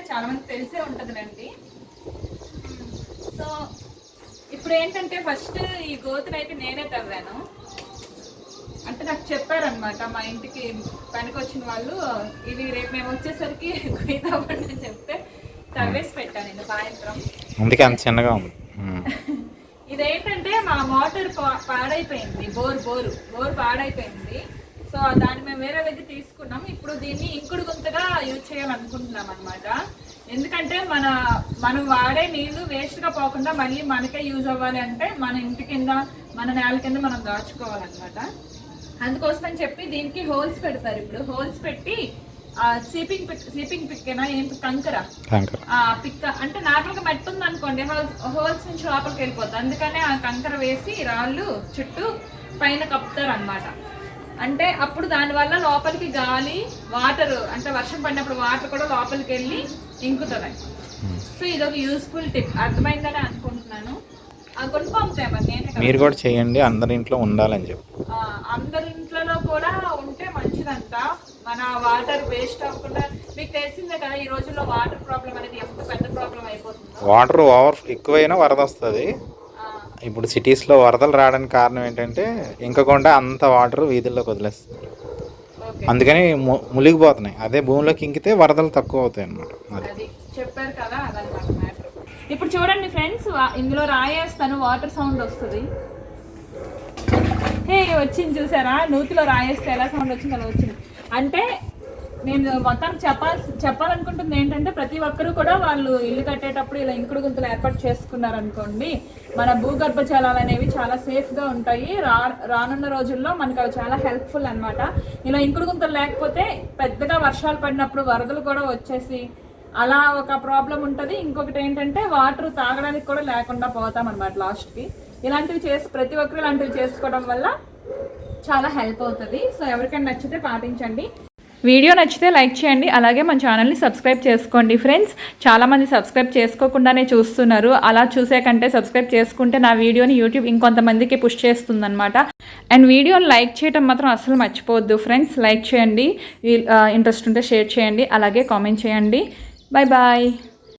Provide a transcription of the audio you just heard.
తెలిసే ఉంటుందిలేండి. సో ఇప్పుడు ఏంటంటే ఫస్ట్ ఈ గోతును అయితే నేనే తవ్వాను. అంటే నాకు చెప్పారనమాట మా ఇంటికి పనికి వచ్చిన వాళ్ళు ఇది రేపు మేము వచ్చేసరికి గొయ్యి తవ్వండి అని చెప్తే తవ్వేసి పెట్టాను నేను సాయంత్రం. అందుకే అంత చిన్నగా ఉంది. ఇదేంటంటే మా మోటార్ పా- పాడైపోయింది బోర్ బోరు బోర్ పాడైపోయింది. సో దాన్ని మేము వేరే దగ్గర తీసుకున్నాం. ఇప్పుడు దీన్ని ఇంకుడు గుంతగా యూజ్ చేయాలనుకుంటున్నాం అనమాట ఎందుకంటే మన మనం వాడే నీళ్ళు వేస్ట్గా పోకుండా మళ్ళీ మనకే యూజ్ అవ్వాలి అంటే మన ఇంటి కింద మన నేల కింద మనం దాచుకోవాలన్నమాట. అందుకోసం అని చెప్పి దీనికి హోల్స్ పెడతారు ఇప్పుడు. హోల్స్ పెట్టి సీపింగ్ పిక్ సీపింగ్ పిక్కేనా? ఏం కంకర. పిక్క అంటే నార్మల్గా మట్టి ఉంది అనుకోండి హోల్స్ హోల్స్ నుంచి లోపలికి వెళ్ళిపోతుంది అందుకనే ఆ కంకర వేసి రాళ్ళు చుట్టూ పైన కప్పుతారు అనమాట అంటే అప్పుడు దానివల్ల లోపలికి గాలి వాటర్ అంటే వర్షం పడినప్పుడు వాటర్ కూడా లోపలికి వెళ్ళి ఇంకుతుంది. సో ఇది ఒక యూస్ఫుల్ టిప్ అర్థమైందని అనుకుంటున్నాను. ఆ కొన్ని పంపుతాయి మరి నేనే కదా. మీరు కూడా చేయండి అందరి ఇంట్లో ఉండాలని చెప్పి. అందరి ఇంట్లో కూడా ఉంటే మంచిదంట. మన వాటర్ వేస్ట్ అవ్వకుండా మీకు తెలిసిందే కదా ఈ రోజుల్లో వాటర్ ప్రాబ్లం అనేది ఎంత పెద్ద ప్రాబ్లం అయిపోతుందో. వాటర్ ఓవర్ ఎక్కువైనా వరద వస్తుంది ఇప్పుడు సిటీస్లో వరదలు రావడానికి కారణం ఏంటంటే ఇంకకుండా అంత వాటర్ వీధుల్లోకి వదిలేస్తుంది. అందుకని మునిగిపోతున్నాయి. అదే భూమిలోకి ఇంకితే వరదలు తక్కువ అవుతాయి అన్నమాట అది. చెప్పారు కదా ఇప్పుడు చూడండి ఫ్రెండ్స్ ఇందులో రాయేస్తాను వాటర్ సౌండ్ వస్తుంది. హే వచ్చింది చూసారా? నూతిలో రాయేస్తే ఎలా సౌండ్ వచ్చింది అలా వచ్చింది. అంటే నేను మొత్తం చెప్పాల్సి చెప్పాలనుకుంటుంది ఏంటంటే ప్రతి ఒక్కరూ కూడా వాళ్ళు ఇల్లు కట్టేటప్పుడు ఇలా ఇంకుడు గుంతలు ఏర్పాటు చేసుకున్నారనుకోండి మన భూగర్భ జలాలు అనేవి చాలా సేఫ్గా ఉంటాయి. రా రానున్న రోజుల్లో మనకు అవి చాలా హెల్ప్ఫుల్ అన్నమాట. ఇలా ఇంకుడు గుంతలు లేకపోతే పెద్దగా వర్షాలు పడినప్పుడు వరదలు కూడా వచ్చేసి అలా ఒక ప్రాబ్లం ఉంటుంది. ఇంకొకటి ఏంటంటే వాటర్ తాగడానికి కూడా లేకుండా పోతాం అనమాట లాస్ట్కి. ఇలాంటివి చేసి ప్రతి ఒక్కరు ఇలాంటివి చేసుకోవడం వల్ల చాలా హెల్ప్ అవుతుంది. సో ఎవరికైనా నచ్చితే పాటించండి. వీడియో నచ్చితే లైక్ చేయండి అలాగే మన ఛానల్ని సబ్స్క్రైబ్ చేసుకోండి. ఫ్రెండ్స్ చాలామంది సబ్స్క్రైబ్ చేసుకోకుండానే చూస్తున్నారు. అలా చూసే కంటే సబ్స్క్రైబ్ చేసుకుంటే నా వీడియోని యూట్యూబ్ ఇంకొంతమందికి పుష్ చేస్తుందనమాట అండ్ వీడియోని లైక్ చేయడం మాత్రం అసలు మర్చిపోవద్దు. ఫ్రెండ్స్ లైక్ చేయండి. ఇంట్రెస్ట్ ఉంటే షేర్ చేయండి అలాగే కామెంట్ చేయండి. Bye bye.